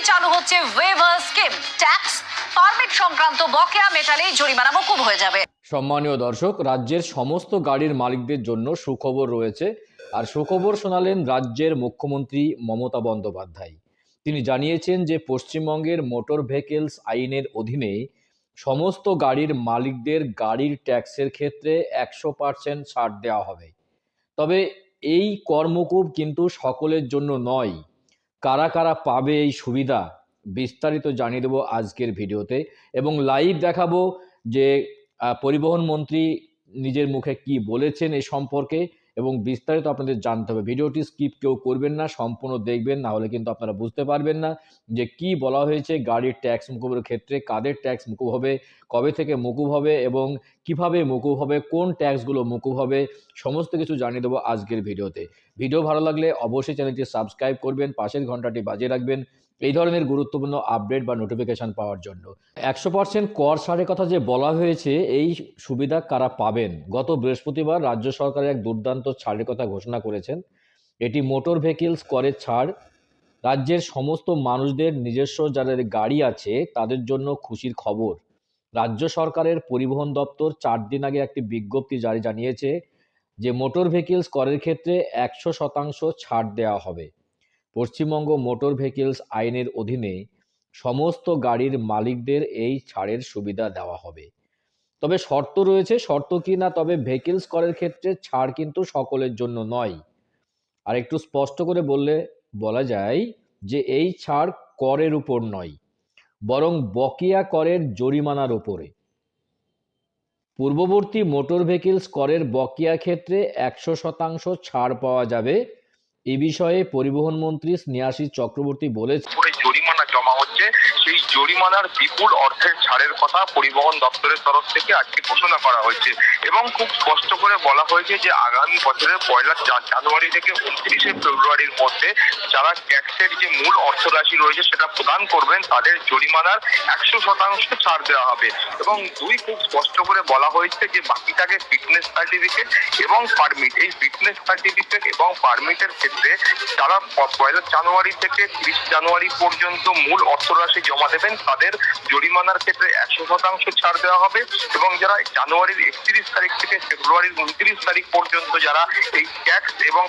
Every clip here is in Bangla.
থেকেই চালু হচ্ছে ওয়েভার স্কিম ট্যাক্স পারমিট সংক্রান্ত বকেয়া মেটালে জরিমানা মকুব হয়ে যাবে। সম্মানীয় দর্শক, রাজ্যের সমস্ত গাড়ির মালিকদের জন্য সুখবর রয়েছে। আর সুখবর শোনালেন রাজ্যের মুখ্যমন্ত্রী মমতা বন্দ্যোপাধ্যায়। তিনি জানিয়েছেন যে, পশ্চিমবঙ্গের মোটর ভেহিকেলস আইনের অধীনে সমস্ত গাড়ির মালিকদের গাড়ির ট্যাক্সের ক্ষেত্রে একশো পার্সেন্ট ছাড় দেওয়া হবে। তবে এই কর্মকূপ কিন্তু সকলের জন্য নয়। কারা কারা পাবে এই সুবিধা বিস্তারিত জানিয়ে দেবো আজকের ভিডিওতে এবং লাইভ দেখাবো যে পরিবহন মন্ত্রী নিজের মুখে কি বলেছেন এ সম্পর্কে। এবং বিস্তারিত আপনাদের জানতে হবে। ভিডিওটি স্কিপ কেউ করবেন না, সম্পূর্ণ দেখবেন, না হলে কিন্তু আপনারা বুঝতে পারবেন না যে কি বলা হয়েছে, গাড়ির ট্যাক্স মুকুবের ক্ষেত্রে কাদের ট্যাক্স মুকুব হবে, কবে থেকে মুকুব হবে এবং কীভাবে মুকুব হবে, কোন ট্যাক্সগুলো মুকুব হবে, সমস্ত কিছু জানিয়ে দেবো আজকের ভিডিওতে। ভিডিও ভালো লাগলে অবশ্যই চ্যানেলটি সাবস্ক্রাইব করবেন, পাশের ঘন্টাটি বাজিয়ে রাখবেন। এই ধরনের গুরুত্বপূর্ণ আপডেট বা নোটিফিকেশন পাওয়ার জন্য। একশো পার্সেন্ট কর ছাড়ের কথা যে বলা হয়েছে, এই সুবিধা কারা পাবেন? গত বৃহস্পতিবার রাজ্য সরকার এক দুর্দান্ত ছাড়ের কথা ঘোষণা করেছেন। এটি মোটর ভেহিকেলস করের ছাড়। রাজ্যের সমস্ত মানুষদের নিজস্ব যাদের গাড়ি আছে, তাদের জন্য খুশির খবর। রাজ্য সরকারের পরিবহন দপ্তর চার দিন আগে একটি বিজ্ঞপ্তি জারি জানিয়েছে যে, মোটর ভেহিকেলস করের ক্ষেত্রে একশো শতাংশ ছাড় দেওয়া হবে। পশ্চিমবঙ্গ মোটর ভেহিকেলস আইনের অধীনে সমস্ত গাড়ির মালিকদের এই ছাড়ের সুবিধা দেওয়া হবে। তবে শর্ত রয়েছে, শর্ত কি না, তবে ভেহিকেলস করের ক্ষেত্রে ছাড় কিন্তু সকলের জন্য নয়। আর একটু স্পষ্ট করে বললে বলা যায় যে এই ছাড় করের উপর নয়, বরং বকেয়া করের জরিমানার উপরে। পূর্ববর্তী মোটর ভেহিকেলস করের বকেয়া ক্ষেত্রে একশো শতাংশ ছাড় পাওয়া যাবে এ বিষয়ে পরিবহন মন্ত্রী স্নেহাশিস চক্রবর্তী বলেছেন। হচ্ছে সেই জরিমানার বিপুল অর্থের ছাড়ের কথা পরিবহন দপ্তরের তরফ থেকে আজকে ঘোষণা করা হয়েছে। এবং খুব স্পষ্ট করে বলা হয়েছে যে আগামী বছরের পয়লা জানুয়ারি থেকে উনত্রিশে ফেব্রুয়ারির মধ্যে যারা ট্যাক্সের যে মূল অর্থরাশি রয়েছে সেটা প্রদান করবেন, তাদের জরিমানার একশো শতাংশ ছাড় দেওয়া হবে। এবং দুই খুব স্পষ্ট করে বলা হয়েছে যে বাকিটাকে ফিটনেস সার্টিফিকেট এবং পারমিট। এই ফিটনেস সার্টিফিকেট এবং পারমিটের ক্ষেত্রে যারা পয়লা জানুয়ারি থেকে তিরিশ জানুয়ারি পর্যন্ত মূল অর্থরাশি জমা দেবেন, তাদের জরিমানার ক্ষেত্রে একশো শতাংশ ছাড় দেওয়া হবে এবং যারা জানুয়ারির একত্রিশ তারিখ থেকে ফেব্রুয়ারির উনত্রিশ তারিখ পর্যন্ত যারা এই ট্যাক্স এবং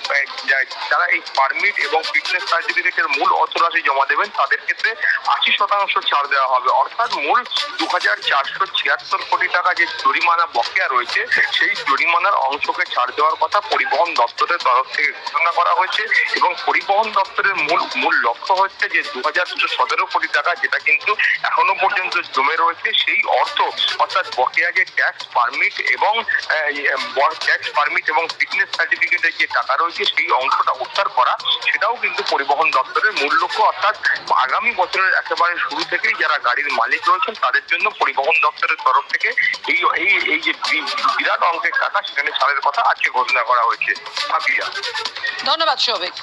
যারা এই পারমিট এবং ফিটনেস সার্টিফিকেটের মূল অর্থরাশি জমা দেবেন, তাদের ক্ষেত্রে আশি শতাংশ ছাড় দেওয়া হবে। অর্থাৎ মূল দু হাজার চারশো ছিয়াত্তর কোটি টাকা যে জরিমানা বকেয়া রয়েছে, সেই জরিমানার অংশকে ছাড় দেওয়ার কথা পরিবহন দপ্তরের তরফ থেকে ঘোষণা করা হয়েছে এবং পরিবহন দপ্তরের মূল মূল লক্ষ্য হচ্ছে যে দু হাজার দুশো সতেরো কোটি টাকা যেটা কিন্তু এখনও পর্যন্ত জমে রয়েছে, সেই অর্থ, অর্থাৎ বকেয়া যে ট্যাক্স পারমিট এবং ট্যাক্স পারমিট এবং ফিটনেস সার্টিফিকেটের যে টাকা রয়েছে, সেই অংশটা উদ্ধার করা, সেটাও কিন্তু পরিবহন দপ্তরের মূল লক্ষ্য। অর্থাৎ আগামী বছরের একেবারে শুরু থেকেই যারা গাড়ির মালিক রয়েছেন, তাদের জন্য পরিবহন দপ্তরের তরফ থেকে এই এই এই যে বিরাট অঙ্কের টাকা সেখানে ছাড়ের কথা আজকে ঘোষণা করা হয়েছে। ধন্যবাদ, সৌভিক।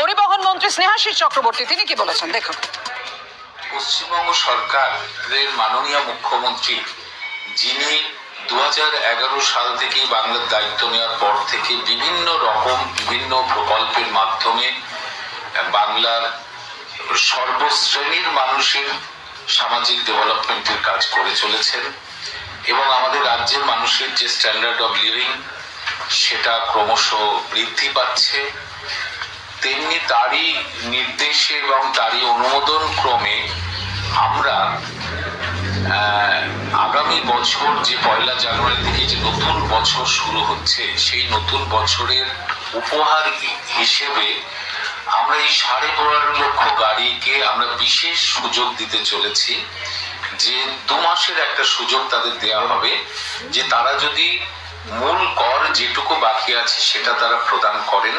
পরিবহন মন্ত্রী স্নেহাশিস চক্রবর্তী, তিনি কি বলেছেন? দেখুন। পশ্চিমবঙ্গ সরকারের মাননীয় মুখ্যমন্ত্রী, যিনি দুহাজার এগারো সাল থেকে বাংলার দায়িত্ব নেওয়ার পর থেকে বিভিন্ন রকম, বিভিন্ন প্রকল্পের মাধ্যমে বাংলার সর্বশ্রেণীর মানুষের সামাজিক ডেভেলপমেন্টের কাজ করে চলেছেন এবং আমাদের রাজ্যের মানুষের যে স্ট্যান্ডার্ড অফ লিভিং সেটা ক্রমশ বৃদ্ধি পাচ্ছে। তেমনি তারই নির্দেশে এবং তারই অনুমোদন ক্রমে আমরা আগামী বছর যে পয়লা জানুয়ারি থেকে যে নতুন বছর শুরু হচ্ছে, সেই নতুন বছরের উপহার হিসেবে আমরা এই সাড়ে পনেরো লক্ষ গাড়িকে আমরা বিশেষ সুযোগ দিতে চলেছি যে দু মাসের একটা সুযোগ তাদের দেওয়া হবে, যে তারা যদি মূল কর যেটুকু বাকি আছে সেটা তারা প্রদান করেন।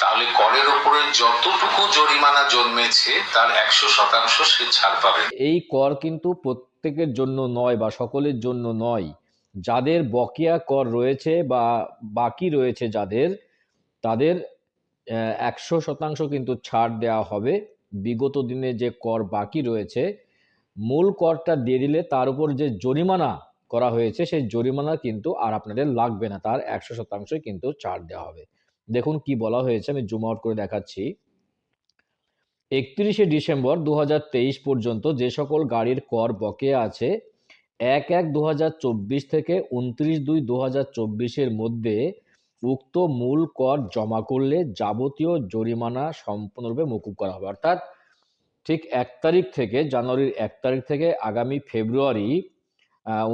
তাহলে করের উপরে যতটুকু জরিমানা জন্মেছে, তার একশো শতাংশ সে ছাড় পাবে। এই কর কিন্তু প্রত্যেকের জন্য নয় বা সকলের জন্য নয়। যাদের বকেয়া কর রয়েছে বা বাকি রয়েছে যাদের, তাদের একশো শতাংশ কিন্তু ছাড় দেওয়া হবে। বিগত দিনে যে কর বাকি রয়েছে, মূল করটা দিয়ে দিলে তার উপর যে জরিমানা করা হয়েছে, সেই জরিমানা কিন্তু আর আপনাদের লাগবে না। তার একশো শতাংশই কিন্তু ছাড় দেওয়া হবে। দেখুন কি বলা হয়েছে, আমি জুম আউট করে দেখাচ্ছি। একত্রিশে ডিসেম্বর দু হাজার তেইশ পর্যন্ত যে সকল গাড়ির কর বকেয়া আছে, এক এক দু থেকে উনত্রিশ দুই দু চব্বিশের মধ্যে উক্ত মূল কর জমা করলে যাবতীয় জরিমানা সম্পূর্ণরূপে মকুব করা হবে। অর্থাৎ ঠিক এক তারিখ থেকে, জানুয়ারির এক তারিখ থেকে আগামী ফেব্রুয়ারি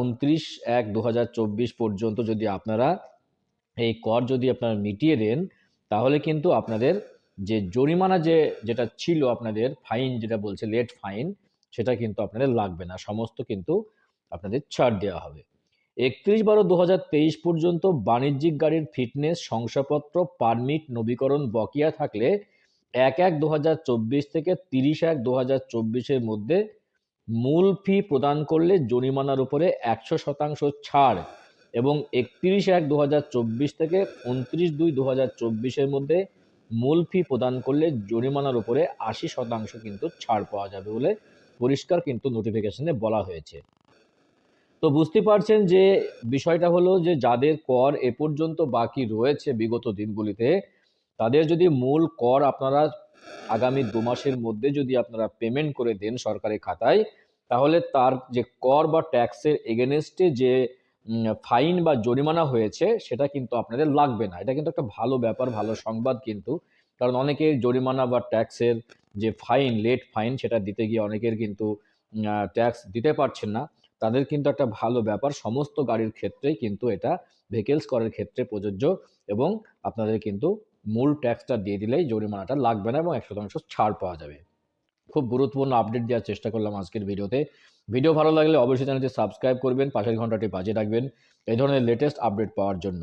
উনত্রিশ এক দু পর্যন্ত যদি আপনারা এই কর যদি আপনারা মিটিয়ে দেন, তাহলে কিন্তু আপনাদের যে জরিমানা যে, যেটা ছিল আপনাদের ফাইন যেটা বলছে লেট ফাইন সেটা কিন্তু আপনাদের লাগবে না। সমস্ত কিন্তু আপনাদের ছাড় দেওয়া হবে। একত্রিশ বারো দু পর্যন্ত বাণিজ্যিক গাড়ির ফিটনেস শংসাপত্র পারমিট নবীকরণ, বকেয়া থাকলে এক এক দু থেকে তিরিশ এক দু মধ্যে মূল ফি প্রদান করলে জরিমানার উপরে একশো শতাংশ ছাড় এবং একত্রিশ এক দু থেকে উনত্রিশ দুই দু চব্বিশের মধ্যে মূল ফি প্রদান করলে জরিমানার উপরে আশি শতাংশ কিন্তু ছাড় পাওয়া যাবে বলে পরিষ্কার কিন্তু নোটিফিকেশনে বলা হয়েছে। তো বুঝতে পারছেন যে বিষয়টা হলো যে যাদের কর এ পর্যন্ত বাকি রয়েছে বিগত দিনগুলিতে, তাদের যদি মূল কর আপনারা আগামী দু মাসের মধ্যে যদি আপনারা পেমেন্ট করে দেন সরকারি খাতায়, তাহলে তার যে কর বা ট্যাক্সের এগেনস্টে যে ফাইন বা জরিমানা হয়েছে, সেটা কিন্তু আপনাদের লাগবে না। এটা কিন্তু একটা ভালো ব্যাপার, ভালো সংবাদ কিন্তু। কারণ অনেকের জরিমানা বা ট্যাক্সের যে ফাইন, লেট ফাইন, সেটা দিতে গিয়ে অনেকের কিন্তু ট্যাক্স দিতে পারছেন না। তাদের কিন্তু একটা ভালো ব্যাপার, সমস্ত গাড়ির ক্ষেত্রেই কিন্তু এটা ভেহিকেলস করের ক্ষেত্রে প্রযোজ্য এবং আপনাদের কিন্তু মূল ট্যাক্সটা দিয়ে দিলেই জরিমানাটা লাগবে না এবং এক শতাংশ ছাড় পাওয়া যাবে। খুব গুরুত্বপূর্ণ আপডেট দেওয়ার চেষ্টা করলাম আজকের ভিডিওতে। ভিডিও ভালো লাগলে অবশ্যই চ্যানেলটি সাবস্ক্রাইব করবেন, পাশের ঘন্টাটি বাজে রাখবেন এই ধরনের লেটেস্ট আপডেট পাওয়ার জন্য।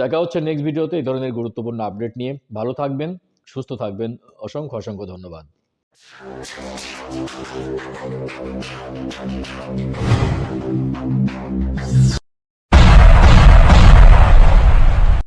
দেখা হচ্ছে নেক্সট ভিডিওতে এই ধরনের গুরুত্বপূর্ণ আপডেট নিয়ে। ভালো থাকবেন, সুস্থ থাকবেন, অসংখ্য অসংখ্য ধন্যবাদ।